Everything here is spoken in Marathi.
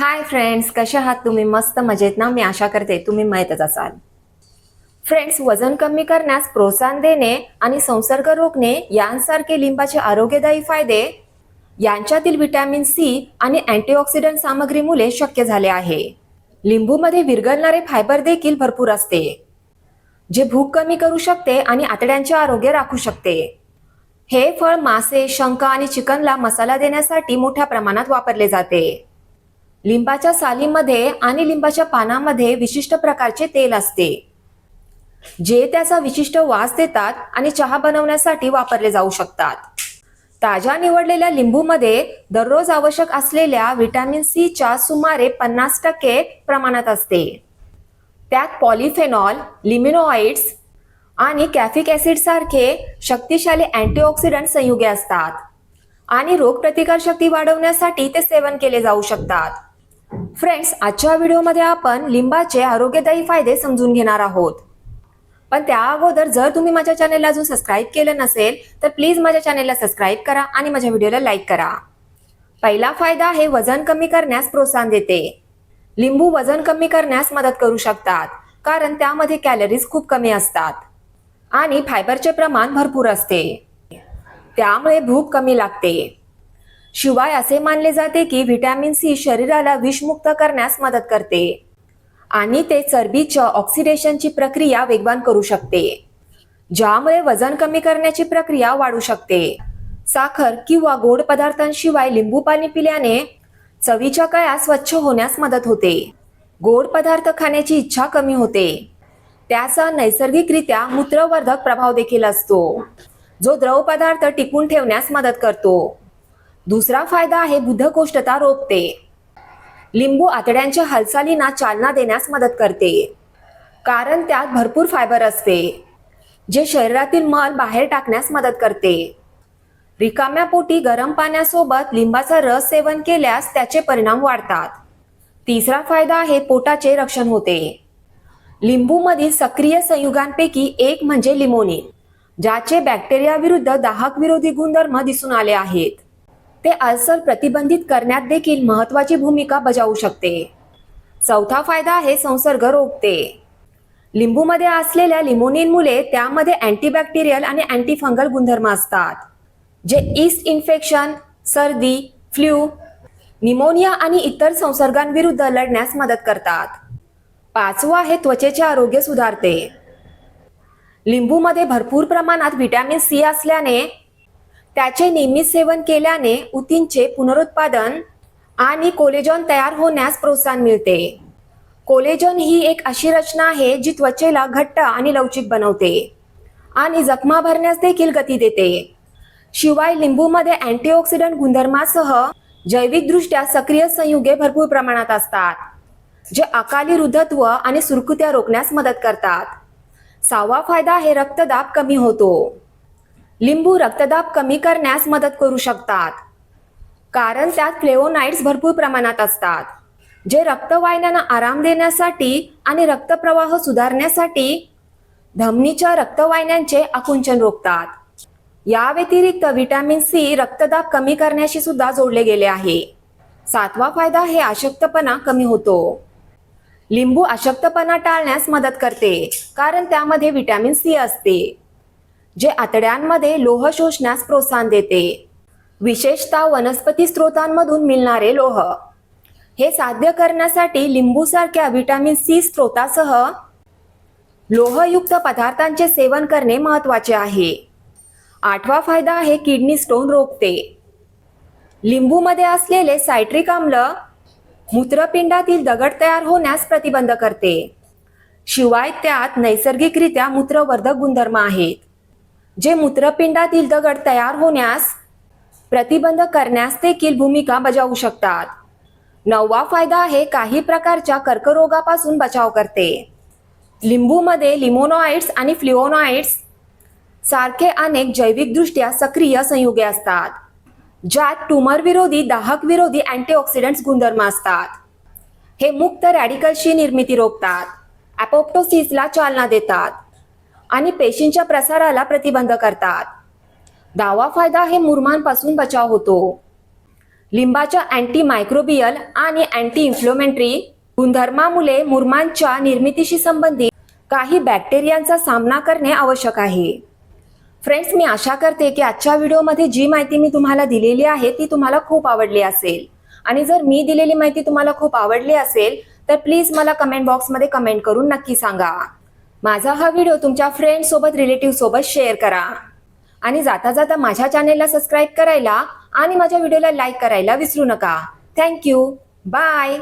हाय फ्रेंड्स कसे आहात? तुम्ही मस्त मजेत ना? मी आशा करते तुम्ही मयतच असाल. फ्रेंड्स वजन कमी करण्यास प्रोत्साहन देणे आणि संसर्ग रोखणे यांसारखे लिंबाचे आरोग्यदायी फायदे यांच्यातील व्हिटॅमिन सी आणि अँटीऑक्सिडंट सामग्रीमुळे शक्य झाले आहे. लिंबूमध्ये विरघळणारे फायबर देखील भरपूर असते जे भूक कमी करू शकते आणि आतड्यांचे आरोग्य राखू शकते. हे फळ मासे शंख आणि चिकनला मसाला देण्यासाठी मोठ्या प्रमाणात वापरले जाते. लिंबाच्या सालीमध्ये आणि लिंबाच्या पानामध्ये विशिष्ट प्रकारचे तेल असते. जे त्याचा विशिष्ट वास देतात आणि चहा बनवण्यासाठी वापरले जाऊ शकतात. ताज्या निवडलेल्या लिंबूमध्ये दररोज आवश्यक असलेल्या व्हिटॅमिन सीच्या सुमारे पन्नास टक्के प्रमाणात असते. त्यात पॉलिफेनॉल लिमिनोइड्स आणि कॅफिक ऍसिड सारखे शक्तिशाली अँटीऑक्सिडंट संयुगे असतात आणि रोगप्रतिकारशक्ती वाढवण्यासाठी ते सेवन केले जाऊ शकतात. फ्रेंड्स आजच्या व्हिडिओमध्ये आपण लिंबाचे आरोग्यदायी फायदे समजून घेणार आहोत. पण त्या अगोदर जर तुम्ही माझ्या चॅनेलला अजून सबस्क्राईब केलं नसेल तर प्लीज माझ्या चॅनेलला सबस्क्राईब करा आणि माझ्या व्हिडिओला लाईक करा. पहिला फायदा हे वजन कमी करण्यास प्रोत्साहन देते. लिंबू वजन कमी करण्यास मदत करू शकतात कारण त्यामध्ये कॅलरीज खूप कमी असतात आणि फायबरचे प्रमाण भरपूर असते. त्यामुळे भूक कमी लागते. शिवाय असे मानले जाते की व्हिटॅमिन सी शरीराला विषमुक्त करण्यास मदत करते. आणि ते चरबीच्या ऑक्सिडेशनची प्रक्रिया वेगवान करू शकते ज्यामुळे वजन कमी करण्याची प्रक्रिया वाढू शकते. साखर किंवा गोड पदार्थांशिवाय लिंबू पाणी पिल्याने चवीच्या कळ्या स्वच्छ होण्यास मदत होते. गोड पदार्थ खाण्याची इच्छा कमी होते. त्याचा नैसर्गिकरित्या मूत्रवर्धक प्रभाव देखील असतो जो द्रव पदार्थ टिकून ठेवण्यास मदत करतो. दुसरा फायदा आहे बुद्धकोष्ठता रोखते. लिंबू आतड्यांच्या हालचालींना चालना देण्यास मदत करते. कारण त्यात भरपूर फायबर असते जे शरीरातील मल बाहेर टाकण्यास मदत करते. रिकाम्या पोटी गरम पाण्यासोबत लिंबाचा रस सेवन केल्यास त्याचे परिणाम वाढतात. तिसरा फायदा आहे पोटाचे रक्षण होते. लिंबूमधील सक्रिय संयुगांपैकी एक म्हणजे लिमोनिन ज्याचे बॅक्टेरिया विरुद्ध दाहक विरोधी गुणधर्म दिसून आले आहेत. ते अल्सर प्रतिबंधित करण्यात देखील महत्वाची भूमिका बजावू शकते. चौथा फायदा आहे संसर्ग रोखते. लिंबूमध्ये असलेल्या लिमोनिनमुळे त्यामध्ये अँटीबॅक्टेरियल आणि अँटीफंगल गुणधर्म असतात जे ईस्ट इन्फेक्शन सर्दी फ्ल्यू निमोनिया आणि इतर संसर्गांविरुद्ध लढण्यास मदत करतात. पाचवं आहे त्वचेचे आरोग्य सुधारते. लिंबूमध्ये भरपूर प्रमाणात व्हिटॅमिन सी असल्याने त्याचे नियमित सेवन केल्याने ऊतींचे पुनरुत्पादन आणि कोलेजॉन तयार होण्यास प्रोत्साहन मिळते. कोलेजॉन ही एक अशी रचना आहे जी त्वचेला घट्ट आणि लवचिक बनवते आणि जखमा भरण्यास देखील गती देते. शिवाय लिंबूमध्ये अँटीऑक्सिडंट गुणधर्मासह जैविकदृष्ट्या सक्रिय संयुगे भरपूर प्रमाणात असतात जे अकाली वृद्धत्व आणि सुरकुत्या रोखण्यास मदत करतात. सहावा फायदा हे रक्तदाब कमी होतो. लिंबू रक्तदाब कमी करण्यास मदत करू शकतात. कारण त्यात फ्लेवोनाइड्स भरपूर प्रमाणात असतात. जे रक्तवाहिन्यांना आराम देण्यासाठी आणि रक्तप्रवाह सुधारण्यासाठी धमनीच्या रक्तवाहिन्यांचे आकुंचन रोखतात. या व्यतिरिक्त व्हिटॅमिन सी रक्तदाब कमी करण्याशी सुद्धा जोडले गेले आहे. सातवा फायदा हे अशक्तपणा कमी होतो. लिंबू अशक्तपणा टाळण्यास मदत करते कारण त्यामध्ये व्हिटॅमिन सी असते. जे आतड्यांमध्ये लोह शोषण्यास प्रोत्साहन देते. विशेषतः वनस्पती स्रोतांमधून मिळणारे लोह. हे साध्य करण्यासाठी लिंबूसारख्या व्हिटॅमिन सी स्रोतासह लोहयुक्त पदार्थांचे सेवन करणे महत्त्वाचे आहे. आठवा फायदा आहे किडनी स्टोन रोखते. लिंबूमध्ये असलेले सायट्रिक आम्ल मूत्रपिंडातील दगड तयार होण्यास प्रतिबंध करते. शिवाय त्यात नैसर्गिकरित्या मूत्रवर्धक गुणधर्म आहेत. जे मूत्रपिंडातील दगड तयार होण्यास प्रतिबंध करण्यास देखील भूमिका बजावू शकतात. नववा फायदा आहे काही प्रकारच्या कर्करोगापासून बचाव करते. लिंबूमध्ये लिमोनॉइड्स आणि फ्लिओनॉइड्स सारखे अनेक जैविकदृष्ट्या सक्रिय संयुगे असतात ज्यात ट्यूमर विरोधी दाहक विरोधी अँटीऑक्सिडंट्स गुणधर्म असतात. हे मुक्त रॅडिकल्सची निर्मिती रोखतात. ॲपोप्टोसिसला चालना देतात. आणि पेशींच्या प्रसाराला प्रतिबंध करतात. दहावा फायदा हे मुरमांपासून बचाव होतो. लिंबाच्या अँटी मायक्रोबियल आणि अँटी इन्फ्लोमेंटरी गुणधर्मामुळे मुरमांच्या निर्मितीशी संबंधित काही बॅक्टेरियांचा सामना करणे आवश्यक आहे. फ्रेंड्स मी आशा करते की आजच्या व्हिडिओमध्ये जी माहिती मी तुम्हाला दिलेली आहे ती तुम्हाला खूप आवडली असेल. आणि जर मी दिलेली माहिती तुम्हाला खूप आवडली असेल तर प्लीज मला कमेंट बॉक्समध्ये कमेंट करून नक्की सांगा. माझा हा व्हिडिओ तुमच्या फ्रेंड सोबत रिलेटिव्ह सोबत शेअर करा. आणि जाता जाता माझ्या चॅनेलला सबस्क्राईब करायला आणि माझ्या व्हिडिओला लाईक करायला विसरू नका. Thank you bye